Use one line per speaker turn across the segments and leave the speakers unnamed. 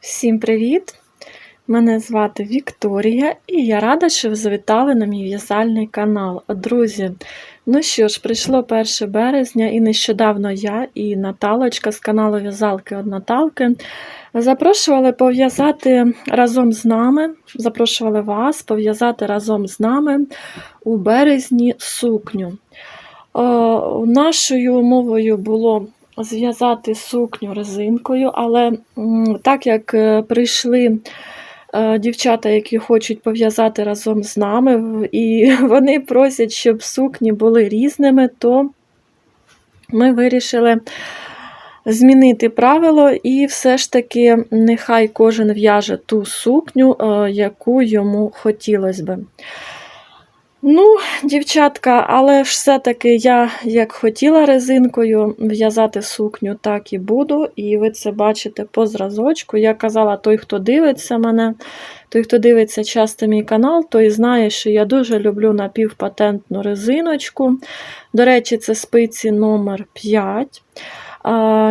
Всім привіт! Мене звати Вікторія, і я рада, що ви завітали на мій в'язальний канал. Друзі, ну що ж, прийшло 1 березня, і нещодавно я і Наталочка з каналу В'язалки од Наталки запрошували пов'язати разом з нами, запрошували вас пов'язати разом з нами у березні сукню. Е, Нашою мовою було зв'язати сукню резинкою, але так як е, прийшли е, дівчата, які хочуть пов'язати разом з нами, і вони просять, щоб сукні були різними, то ми вирішили змінити правило, і все ж таки нехай кожен в'яже ту сукню, е, яку йому хотілося би. Ну, дівчатка, але все-таки я, як хотіла резинкою в'язати сукню, так і буду. І ви це бачите по зразочку. Я казала, той, хто дивиться мене, той, хто дивиться часто мій канал, той знає, що я дуже люблю напівпатентну резиночку. До речі, це спиці номер 5.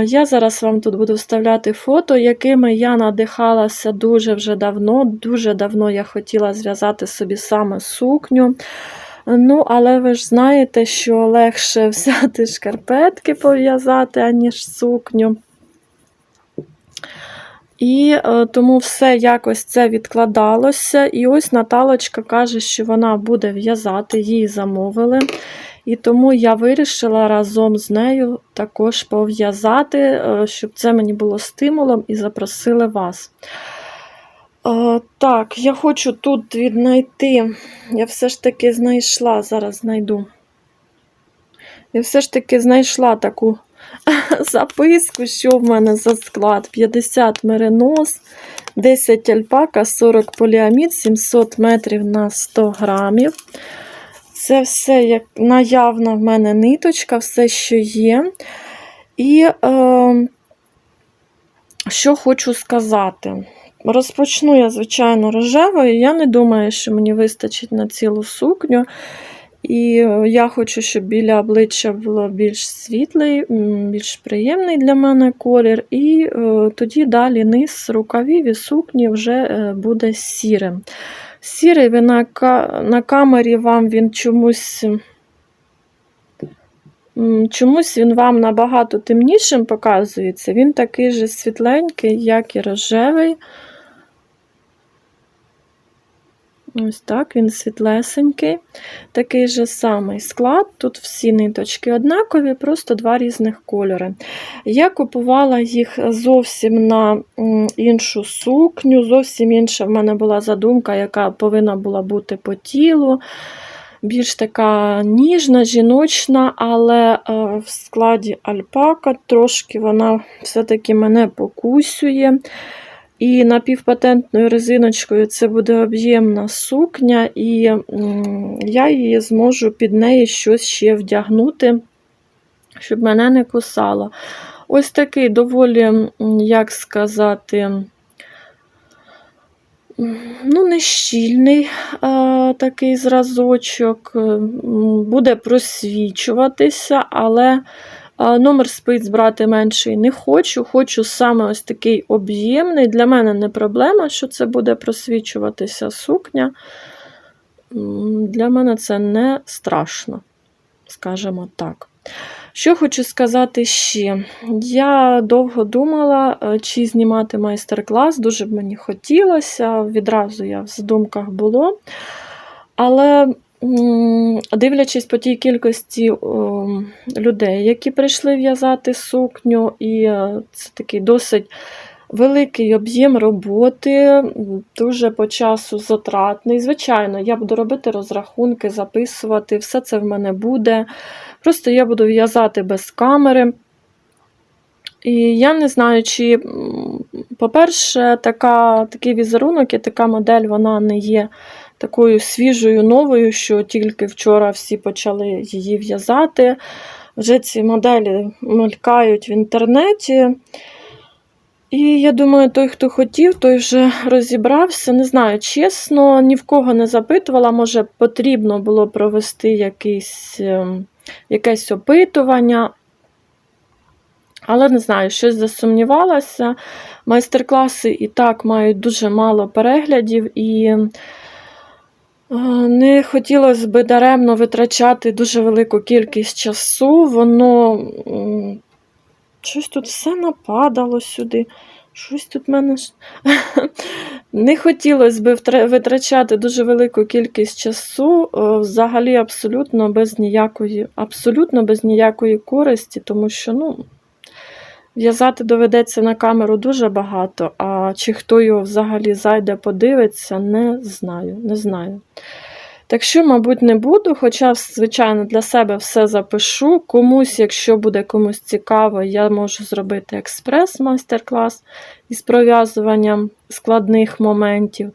Я зараз вам тут буду вставляти фото, якими я надихалася дуже вже давно. Дуже давно я хотіла зв'язати собі саме сукню. Ну, але ви ж знаєте, що легше взяти шкарпетки пов'язати, аніж сукню. І е, тому все якось це відкладалося. І ось Наталочка каже, що вона буде в'язати, її замовили. І тому я вирішила разом з нею також пов'язати, е, щоб це мені було стимулом і запросили вас. Е, Так, я хочу тут віднайти. Я все ж таки знайшла, зараз знайду. Я все ж таки знайшла таку записку, що в мене за склад: 50 меринос, 10 альпака, 40 поліамід, 700 метрів на 100 грамів. Це все як наявна в мене ниточка, все, що є. І е, що хочу сказати. Розпочну я, звичайно, рожевою. Я не думаю, що мені вистачить на цілу сукню. І е, я хочу, щоб біля обличчя було більш світлий, більш приємний для мене колір. І е, тоді далі низ рукавів і сукні вже е, буде сірим. Сірий ви на, на камері вам він чомусь. Чомусь він вам набагато темнішим показується. Він такий же світленький, як і рожевий. Ось так, він світлесенький. Такий же самий склад. Тут всі ниточки однакові, просто два різних кольори. Я купувала їх зовсім на іншу сукню, зовсім інша в мене була задумка, яка повинна була бути по тілу. Більш така ніжна, жіночна, але е, в складі альпака трошки вона все-таки мене покусює. І напівпатентною резиночкою це буде об'ємна сукня, і я її зможу під неї щось ще вдягнути, щоб мене не кусало. Ось такий доволі, як сказати, ну, нещільний е, такий зразочок, буде просвічуватися, але а, Номер спиць брати менший не хочу. Хочу саме ось такий об'ємний. Для мене не проблема, що це буде просвічуватися сукня. Для мене це не страшно, скажімо так. Що хочу сказати ще. Я довго думала, е, чи знімати майстер-клас, дуже б мені хотілося, відразу я в задумках було. Але дивлячись по тій кількості людей, які прийшли в'язати сукню, і е, це такий досить великий об'єм роботи, дуже по часу затратний. Звичайно, я буду робити розрахунки, записувати, все це в мене буде. Просто я буду в'язати без камери. І я не знаю, чи, по-перше, така, такий візерунок і така модель вона не є такою свіжою, новою, що тільки вчора всі почали її в'язати. Вже ці моделі мелькають в інтернеті. І я думаю, той, хто хотів, той вже розібрався. Не знаю, чесно, ні в кого не запитувала. Може, потрібно було провести якийсь, ем, якесь опитування. Але не знаю, щось засумнівалася. Майстер-класи і так мають дуже мало переглядів, і не хотілося б даремно витрачати дуже велику кількість часу. Воно щось тут все нападало сюди. Щось тут мене. Не хотілося б витрачати дуже велику кількість часу, е, взагалі абсолютно без ніякої, абсолютно без ніякої користі, тому що, ну. В'язати доведеться на камеру дуже багато, а чи хто його взагалі зайде, подивиться, не знаю. не знаю. Так що, мабуть, не буду, хоча, звичайно, для себе все запишу. Комусь, якщо буде комусь цікаво, я можу зробити експрес-майстер-клас із пров'язуванням складних моментів.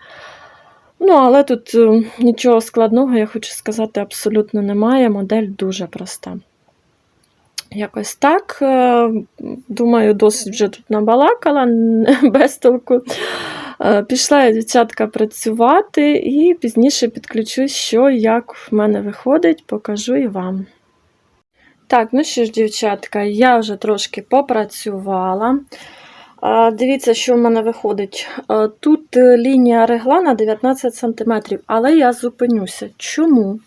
Ну, але тут е, нічого складного, я хочу сказати, абсолютно немає. Модель дуже проста. Якось так. Е, Думаю, досить вже тут набалакала без толку. Е, Пішла я, дівчатка, працювати і пізніше підключусь, що як в мене виходить, покажу і вам. Так, ну що ж, дівчатка, я вже трошки попрацювала. Е, Дивіться, що в мене виходить. Тут лінія регла на 19 см, але я зупинюся. Чому?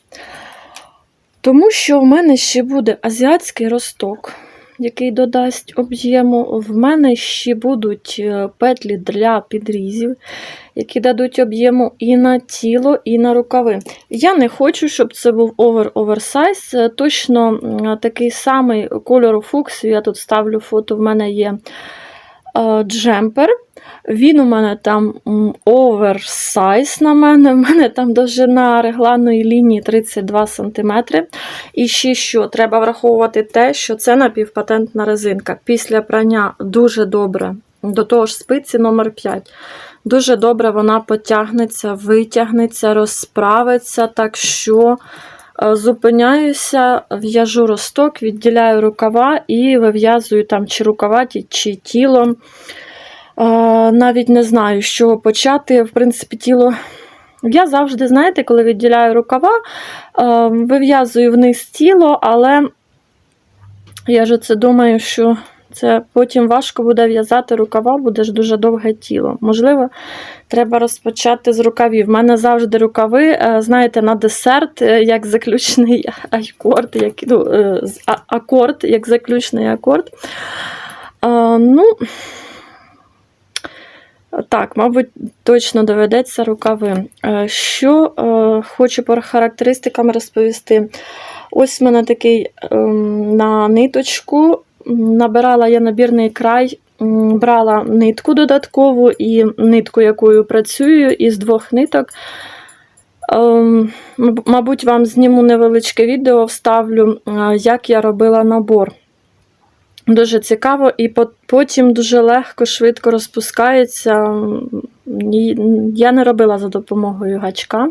Тому що в мене ще буде азіатський росток, який додасть об'єму. В мене ще будуть е, петлі для підрізів, які дадуть об'єму і на тіло, і на рукави. Я не хочу, щоб це був овер-оверсайз. Точно такий самий кольору фуксію. Я тут ставлю фото, в мене є джемпер. Він у мене там оверсайз на мене. У мене там довжина регланної лінії 32 см. І ще що, треба враховувати те, що це напівпатентна резинка. Після прання дуже добре, до того ж спиці номер 5 Дуже добре вона потягнеться, витягнеться, розправиться. Так що е, зупиняюся, в'яжу росток, відділяю рукава і вив'язую там чи рукава, чи тіло. Е, Навіть не знаю, з чого почати. В принципі, тіло. Я завжди, знаєте, коли відділяю рукава, е, вив'язую вниз тіло, але я ж це думаю, що це потім важко буде в'язати рукава, буде ж дуже довге тіло. Можливо, треба розпочати з рукавів. У мене завжди рукави, е, знаєте, на десерт, е, як заключний акорд, як, ну, е, акорд, як заключний акорд. Е, Ну, так, мабуть, точно доведеться рукави. Що хочу по характеристикам розповісти. Ось в мене такий ем, на ниточку. Набирала я набірний край, брала нитку додаткову і нитку, якою працюю, із двох ниток. Ем, Мабуть, вам зніму невеличке відео, вставлю, е, як я робила набор. Дуже цікаво, і потім дуже легко, швидко розпускається. Я не робила за допомогою гачка.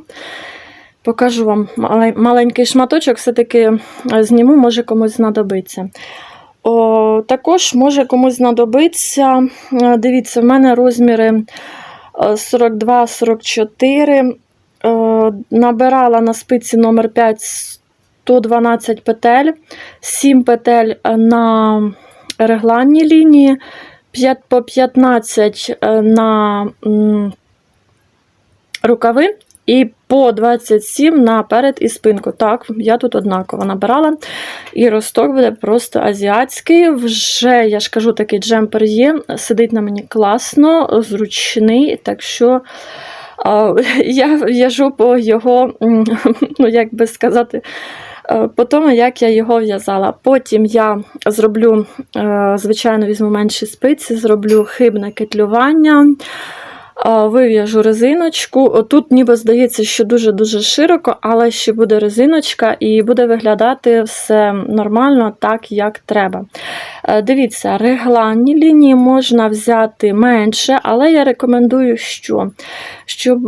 Покажу вам мале- маленький шматочок, все-таки е, зніму, може комусь знадобиться. О, також може комусь знадобиться. е, Дивіться, в мене розміри 42-44. Е, Набирала на спиці номер 5 112 петель, 7 петель е, на регланній лінії, 5 по 15 е, на рукави і по 27 на перед і спинку. Так, я тут однаково набирала. І росток буде просто азіатський. Вже, я ж кажу, такий джемпер є. Сидить на мені класно, зручний. Так що я в'яжу по його, ну як би сказати, е, по тому, як я його в'язала. Потім я зроблю, е, звичайно, візьму менші спиці, зроблю хибне кетлювання. Вив'яжу резиночку. Тут ніби здається, що дуже-дуже широко, але ще буде резиночка і буде виглядати все нормально, так як треба. Е, Дивіться, регланні лінії можна взяти менше, але я рекомендую, що? щоб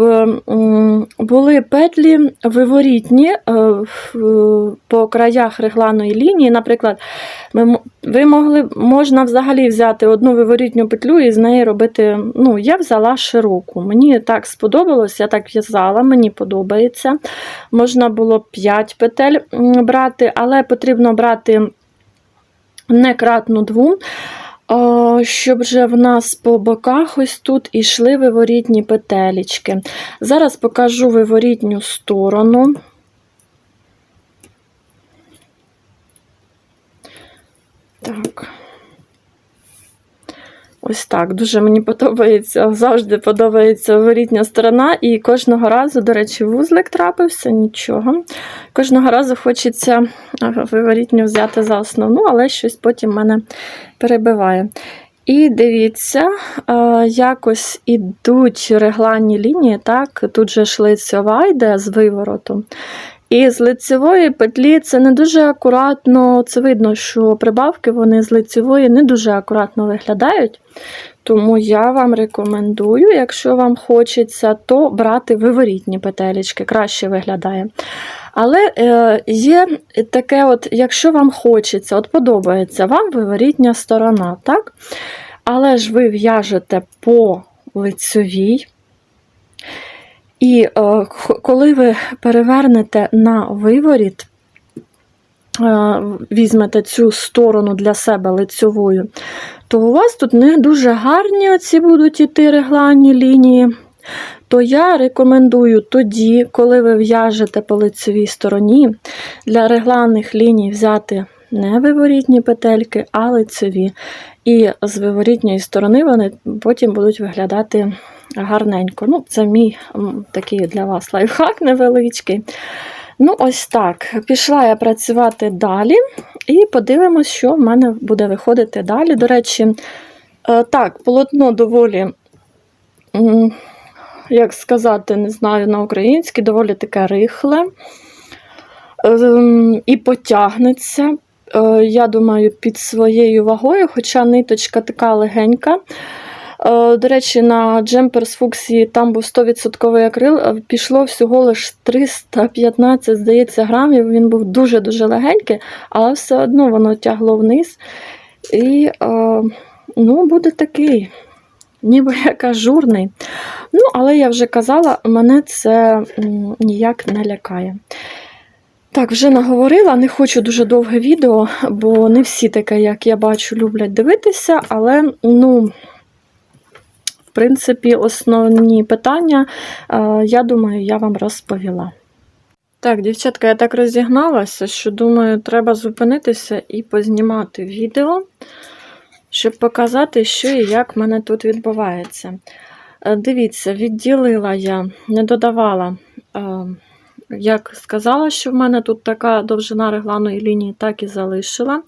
були петлі виворітні е, по краях регланної лінії. Наприклад, ви могли, можна взагалі взяти одну виворітню петлю і з неї робити. Ну, я взяла широку. Мені так сподобалось, я так в'язала, мені подобається. Можна було 5 петель брати, але потрібно брати не кратну. О, щоб вже в нас по боках ось тут ішли виворітні петелечки. Зараз покажу виворітню сторону. Так. Ось так. Дуже мені подобається, завжди подобається виворітня сторона, і кожного разу, до речі, вузлик трапився, нічого. Кожного разу хочеться виворітню взяти за основну, але щось потім мене перебиває. І дивіться, якось ідуть регланні лінії, так, тут же ж лицьова йде з виворотом. І з лицевої петлі це не дуже акуратно, це видно, що прибавки вони з лицевої не дуже акуратно виглядають. Тому я вам рекомендую, якщо вам хочеться, то брати виворітні петелечки, краще виглядає. Але е, є таке, от, якщо вам хочеться, от подобається вам виворітня сторона, так? Але ж ви в'яжете по лицевій. І е, коли ви перевернете на виворіт, е, візьмете цю сторону для себе лицьовою, то у вас тут не дуже гарні оці будуть іти регланні лінії. То я рекомендую тоді, коли ви в'яжете по лицевій стороні, для регланних ліній взяти не виворітні петельки, а лицеві. І з виворітньої сторони вони потім будуть виглядати гарненько. Ну, це мій такий для вас лайфхак невеличкий. Ну, ось так. Пішла я працювати далі, і подивимось, що в мене буде виходити далі. До речі, е, так, полотно доволі, як сказати, не знаю на українській, доволі таке рихле ем, і потягнеться. Е, Я думаю, під своєю вагою, хоча ниточка така легенька. Е, До речі, на джемпер з фуксії там був 100% акрил, пішло всього лише 315, здається, грамів. Він був дуже-дуже легенький, але все одно воно тягло вниз. І е, ну, буде такий, ніби як ажурний. Ну, але я вже казала, мене це ніяк не лякає. Так, вже наговорила, не хочу дуже довге відео, бо не всі таке, як я бачу, люблять дивитися, але, ну, принципі, основні питання, е, я думаю, я вам розповіла. Так, дівчатка, я так розігналася, що думаю, треба зупинитися і познімати відео, щоб показати, що і як в мене тут відбувається. Е, Дивіться, відділила я, не додавала. е, як сказала, що в мене тут така довжина регланої лінії, так і залишила.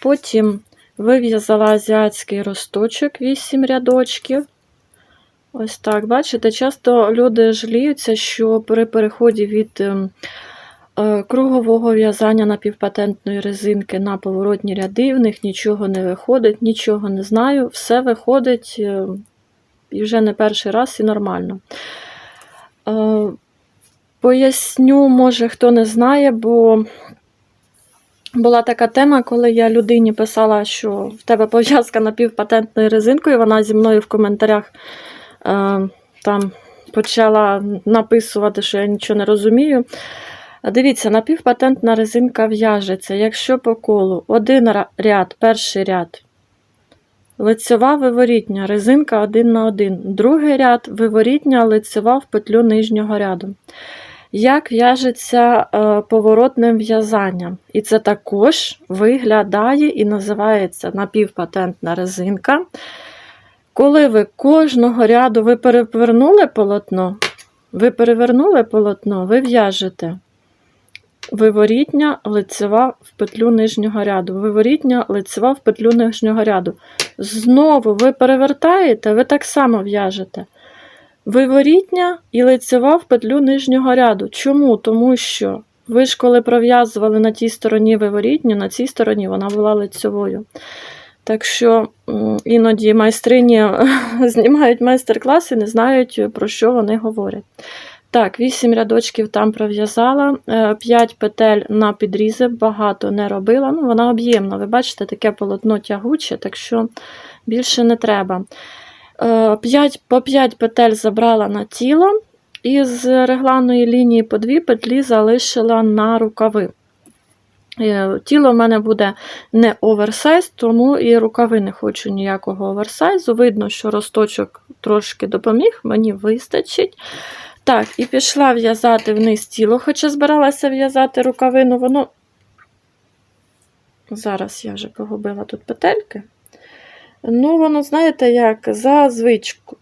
Потім вив'язала азіатський росточок 8 рядочків. Ось так, бачите, часто люди жаліються, що при переході від ем, е, кругового в'язання напівпатентної резинки на поворотні ряди, в них нічого не виходить, нічого не знаю, все виходить е, і вже не перший раз і нормально. Е, Поясню, може, хто не знає, бо була така тема, коли я людині писала, що в тебе пов'язка напівпатентною резинкою, вона зі мною в коментарях е, там почала написувати, що я нічого не розумію. Дивіться, напівпатентна резинка в'яжеться, якщо по колу один ряд, перший ряд. Лицева виворітня, резинка один на один. Другий ряд виворітня, лицева в петлю нижнього ряду. Як в'яжеться е, поворотним в'язанням. І це також виглядає і називається напівпатентна резинка. Коли ви кожного ряду ви перевернули полотно, ви перевернули полотно, ви в'яжете виворітня, лицева в петлю нижнього ряду. Виворітня, лицева в петлю нижнього ряду. Знову ви перевертаєте, ви так само в'яжете. Виворітня і лицева в петлю нижнього ряду. Чому? Тому що ви ж коли пров'язували на тій стороні виворітню, на цій стороні вона була лицевою. Так що іноді майстрині знімають майстер-класи, не знають, про що вони говорять. Так, 8 рядочків там пров'язала, 5 петель на підрізи, багато не робила. Ну, вона об'ємна. Ви бачите, таке полотно тягуче, так що більше не треба. 5, по 5 петель забрала на тіло, і з регланної лінії по 2 петлі залишила на рукави. Е, Тіло в мене буде не оверсайз, тому і рукави не хочу ніякого оверсайзу. Видно, що росточок трошки допоміг, мені вистачить. Так, і пішла в'язати вниз тіло, хоча збиралася в'язати рукавину, воно. Зараз я вже погубила тут петельки. Ну, воно, знаєте, як за звичку.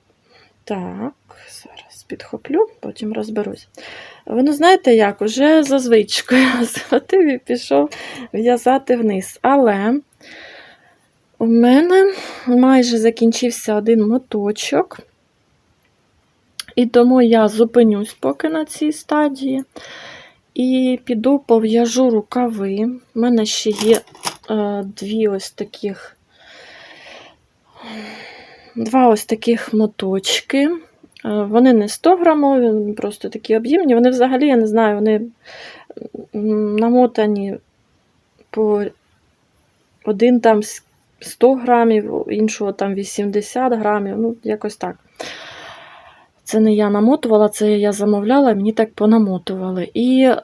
Так, зараз підхоплю, потім розберусь. Воно, знаєте, як, уже за звичкою схватив і пішов в'язати вниз. Але у мене майже закінчився один моточок. І тому я зупинюсь поки на цій стадії. І піду пов'яжу рукави. У мене ще є е, дві ось таких, два ось таких моточки. Е, Вони не 100 грамові, просто такі об'ємні. Вони взагалі, я не знаю, вони намотані по один там 100 грамів, іншого там 80 грамів, ну, якось так. Це не я намотувала, це я замовляла, мені так понамотували. І е,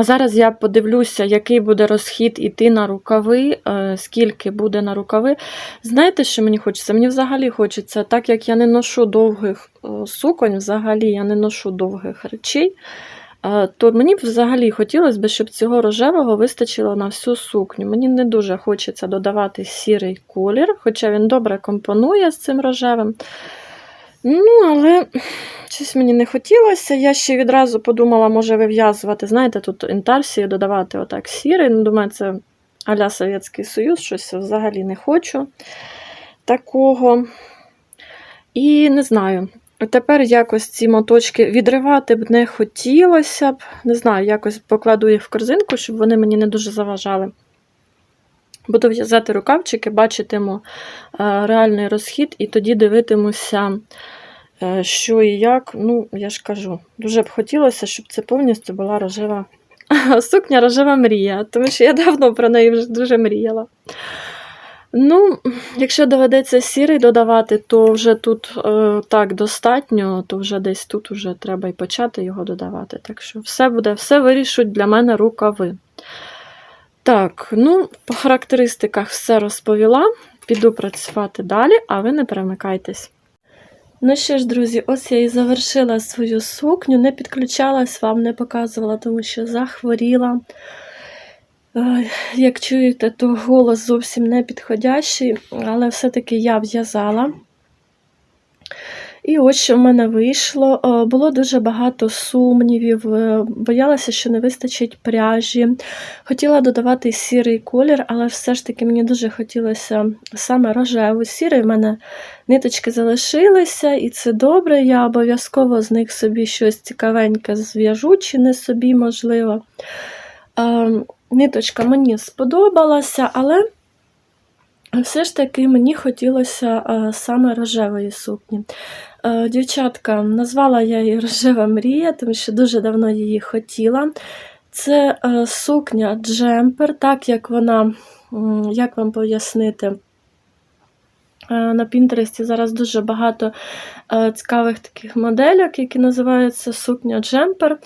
а зараз я подивлюся, який буде розхід іти на рукави, е, скільки буде на рукави. Знаєте, що мені хочеться? Мені взагалі хочеться, так як я не ношу довгих е, суконь, взагалі я не ношу довгих речей, е, то мені б взагалі хотілося б, щоб цього рожевого вистачило на всю сукню. Мені не дуже хочеться додавати сірий колір, хоча він добре компонує з цим рожевим. Ну, але щось мені не хотілося. Я ще відразу подумала, може вив'язувати, знаєте, тут інтарсії додавати отак сірий. Ну, думаю, це аля Совєтський Союз, щось взагалі не хочу такого. І не знаю. Тепер якось ці моточки відривати б не хотілося б. Не знаю, якось покладу їх в корзинку, щоб вони мені не дуже заважали. Буду в'язати рукавчики, бачитиму е, реальний розхід, і тоді дивитимуся, е, що і як. Ну, я ж кажу, дуже б хотілося, щоб це повністю була рожева сукня, рожева мрія, тому що я давно про неї вже дуже мріяла. Ну, якщо доведеться сірий додавати, то вже тут е, так достатньо, то вже десь тут вже треба і почати його додавати. Так що все буде, все вирішуть для мене рукави. Так, ну, по характеристиках все розповіла. Піду працювати далі, а ви не перемикайтесь. Ну що ж, друзі, ось я і завершила свою сукню, не підключалась, вам не показувала, тому що захворіла. Е, Як чуєте, то голос зовсім не підходящий, але все-таки я в'язала. І ось що в мене вийшло. Е, Було дуже багато сумнівів, е, боялася, що не вистачить пряжі. Хотіла додавати сірий колір, але все ж таки мені дуже хотілося саме рожевий. Сірий в мене ниточки залишилися, і це добре. Я обов'язково з них собі щось цікавеньке зв'яжу, чи не собі, можливо. Е, Ниточка мені сподобалася, але все ж таки мені хотілося е, саме рожевої сукні. Е, Дівчатка, назвала я її рожева мрія, тому що дуже давно її хотіла. Це е, сукня джемпер, так як вона, як вам пояснити, на Пінтересті зараз дуже багато цікавих таких модельок, які називаються сукня джемпер.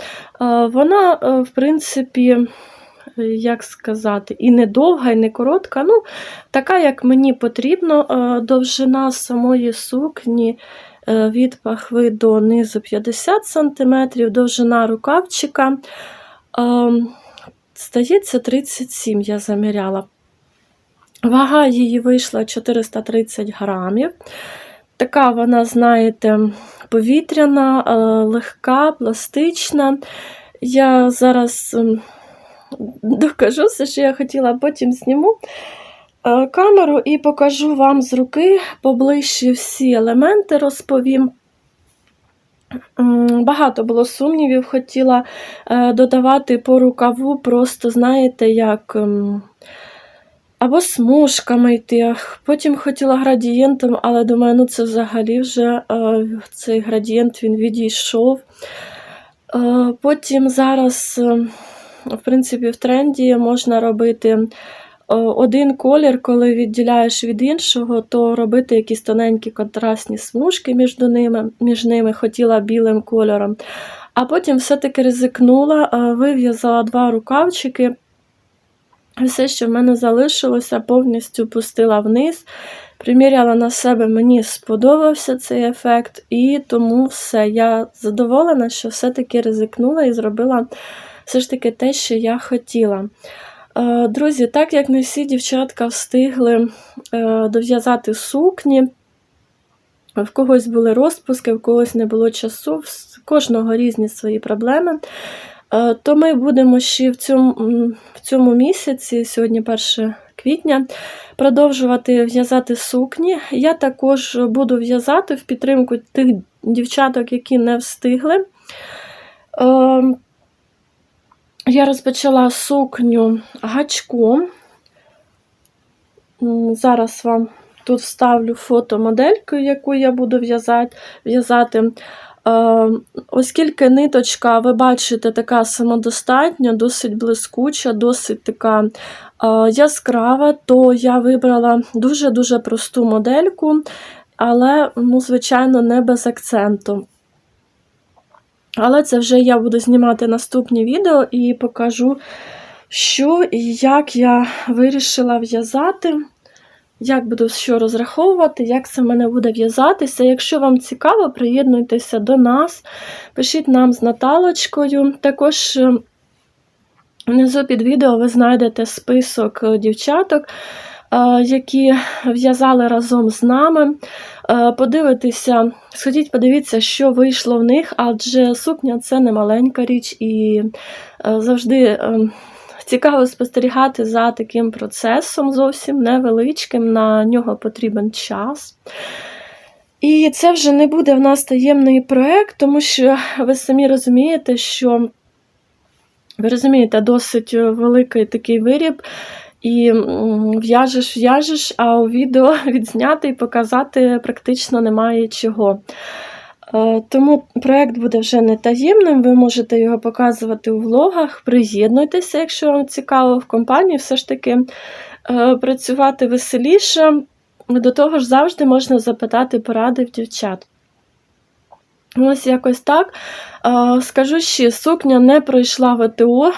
Вона, в принципі, як сказати, і не довга, і не коротка. Ну, така, як мені потрібно, Е, довжина самої сукні е, від пахви до низу 50 см, довжина рукавчика. е, Здається, 37 я заміряла. Вага її вийшла 430 грамів. Така вона, знаєте, повітряна, легка, пластична. Я зараз ем, докажу все, що я хотіла, потім зніму е, камеру і покажу вам з руки поближче всі елементи, розповім. Багато було сумнівів, хотіла е, додавати по рукаву, просто, знаєте, як. ем, або смужками йти. Потім хотіла градієнтом, але думаю, ну це взагалі вже е, цей градієнт він відійшов. Потім зараз, е, в принципі, в тренді можна робити е, один колір, коли відділяєш від іншого, то робити якісь тоненькі контрастні смужки між ними. Між ними хотіла білим кольором. А потім все-таки ризикнула, е, вив'язала два рукавчики. Все, що в мене залишилося, повністю пустила вниз. Приміряла на себе, мені сподобався цей ефект, і тому все. Я задоволена, що все-таки ризикнула і зробила все ж таки те, що я хотіла. Е, Друзі, так як не всі дівчатка встигли е, дов'язати сукні, в когось були розпуски, в когось не було часу, в кожного різні свої проблеми. Е, То ми будемо ще в цьому, в цьому місяці, сьогодні 1 квітня, продовжувати в'язати сукні. Я також буду в'язати в підтримку тих дівчаток, які не встигли. Я розпочала сукню гачком. Зараз вам тут вставлю фото модельку, яку я буду в'язати. в'язати. Е, Оскільки ниточка, ви бачите, така самодостатня, досить блискуча, досить така е, яскрава, то я вибрала дуже-дуже просту модельку, але, ну, звичайно, не без акценту. Але це вже я буду знімати наступні відео і покажу, що і як я вирішила в'язати, як буду що розраховувати, як це в мене буде в'язатися. Якщо вам цікаво, приєднуйтеся до нас, пишіть нам з Наталочкою. Також е, внизу під відео ви знайдете список е, дівчаток, е, які в'язали разом з нами. Е, Подивитися, сходіть, подивіться, що вийшло в них, адже сукня це не маленька річ, і е, завжди е, цікаво спостерігати за таким процесом, зовсім невеличким, на нього потрібен час. І це вже не буде в нас таємний проєкт, тому що ви самі розумієте, що ви розумієте, досить великий такий виріб. І в'яжеш, в'яжеш, а у відео відзняти і показати практично немає чого. Е, Тому проєкт буде вже не таємним, ви можете його показувати у влогах. Приєднуйтеся, якщо вам цікаво, в компанії все ж таки е, працювати веселіше. До того ж, завжди можна запитати поради в дівчат. Ось якось так. Е, Скажу ще, сукня не пройшла ВТО,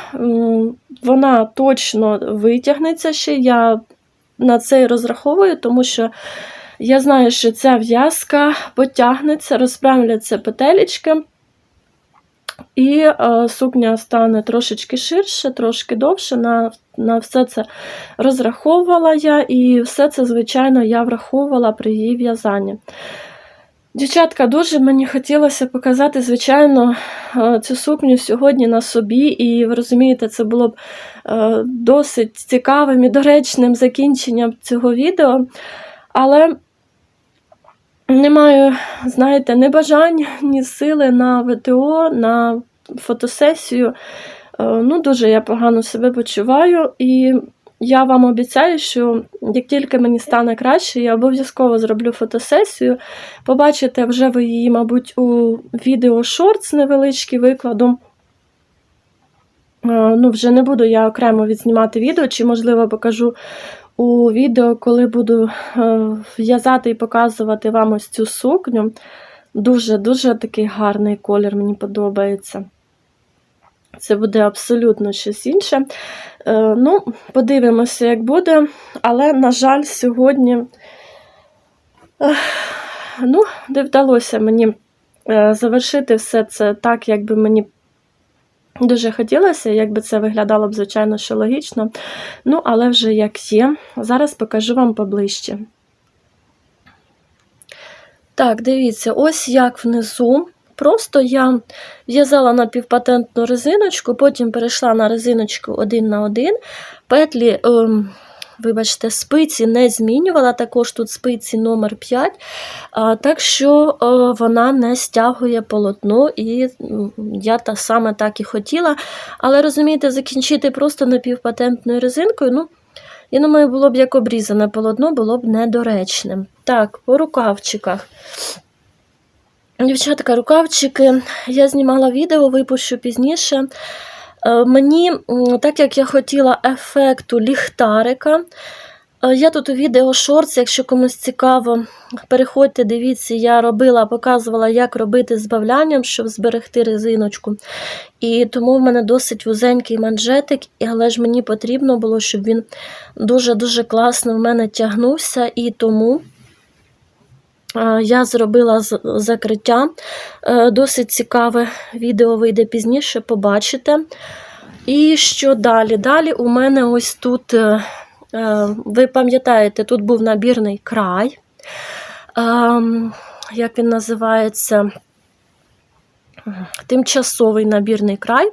вона точно витягнеться ще. Я на це розраховую, тому що я знаю, що ця в'язка потягнеться, розправляться петелечки, і е, сукня стане трошечки ширше, трошки довше. На, на все це розраховувала я, і все це, звичайно, я враховувала при її в'язанні. Дівчатка, дуже мені хотілося показати, звичайно, е, цю сукню сьогодні на собі, і ви розумієте, це було б е, досить цікавим і доречним закінченням цього відео. Але не маю, знаєте, ні бажань, ні сили на ВТО, на фотосесію. Е, Ну, дуже я погано себе почуваю, і я вам обіцяю, що як тільки мені стане краще, я обов'язково зроблю фотосесію. Побачите вже ви її, мабуть, у відео шортс невеличкий викладу. Е, Ну, вже не буду я окремо відзнімати відео, чи, можливо, покажу у відео, коли буду е, в'язати і показувати вам ось цю сукню. Дуже-дуже такий гарний колір, мені подобається. Це буде абсолютно щось інше. Е, ну, подивимося, як буде. Але, на жаль, сьогодні ну, не вдалося мені е, завершити все це так, як би мені дуже хотілося, якби це виглядало б, звичайно, що логічно. Ну, але вже як є. Зараз покажу вам поближче. Так, дивіться, ось як внизу. Просто я в'язала напівпатентну резиночку, потім перейшла на резиночку один на один. Петлі, ем, вибачте, спиці не змінювала, також тут спиці номер 5 а, так що е, вона не стягує полотно, і я та саме так і хотіла. Але розумієте, закінчити просто напівпатентною резинкою, ну, я думаю, було б як обрізане полотно, було б недоречним. Так, по рукавчиках. Дівчатка, рукавчики. Я знімала відео, випущу пізніше. Е, Мені, так як я хотіла ефекту ліхтарика,
Е, Я тут у відео шортс, якщо комусь цікаво, переходьте, дивіться, я робила, показувала, як робити збавлянням, щоб зберегти резиночку. І тому в мене досить вузенький манжетик, але ж мені потрібно було, щоб він дуже-дуже класно в мене тягнувся, і тому. Е, Я зробила закриття. Е, Досить цікаве відео вийде пізніше, побачите. І що далі? Далі у мене ось тут, е, ви пам'ятаєте, тут був набірний край. Ем, Як він називається? Тимчасовий набірний край.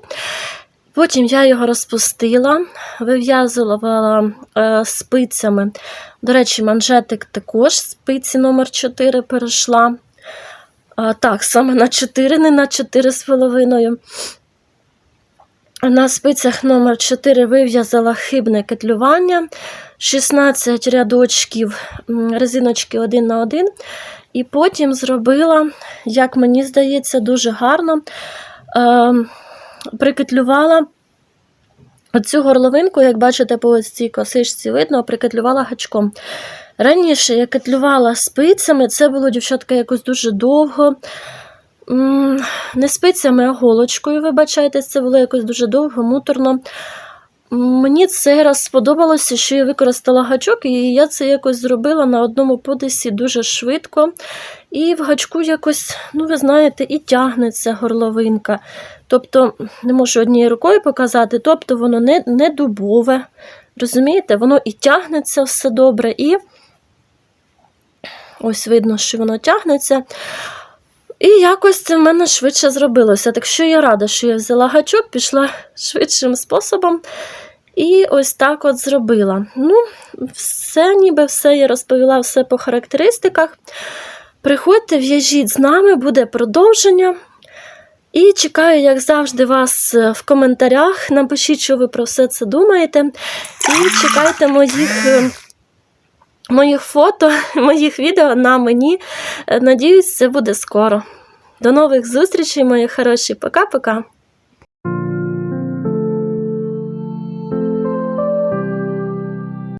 Потім я його розпустила, вив'язувала спицями. До речі, манжетик також спиці номер 4 перейшла. А, так, саме на 4, не на 4,5. На спицях номер 4 вив'язала хибне кетлювання, 16 рядочків резиночки один на один. І потім зробила, як мені здається, дуже гарно. Е, прикетлювала оцю горловинку, як бачите, по ось цій косичці видно, прикетлювала гачком. Раніше я кетлювала спицями, це було, дівчатка, якось дуже довго. Не спицями, а голочкою, вибачайте, це було якось дуже довго, муторно. Мені цей раз сподобалося, що я використала гачок, і я це якось зробила на одному подисі дуже швидко. І в гачку якось, ну ви знаєте, і тягнеться горловинка. Тобто, не можу однією рукою показати, тобто воно не, не дубове. Розумієте, воно і тягнеться все добре, і ось видно, що воно тягнеться. І якось це в мене швидше зробилося. Так що я рада, що я взяла гачок, пішла швидшим способом. І ось так от зробила. Ну, все, ніби все я розповіла все по характеристиках. Приходьте, в'яжіть з нами, буде продовження. І чекаю, як завжди, вас е, в коментарях. Напишіть, що ви про все це думаєте. І чекайте моїх, е, моїх фото, моїх відео на мені. Е, Надіюсь, це буде скоро. До нових зустрічей, мої хороші. Пока-пока.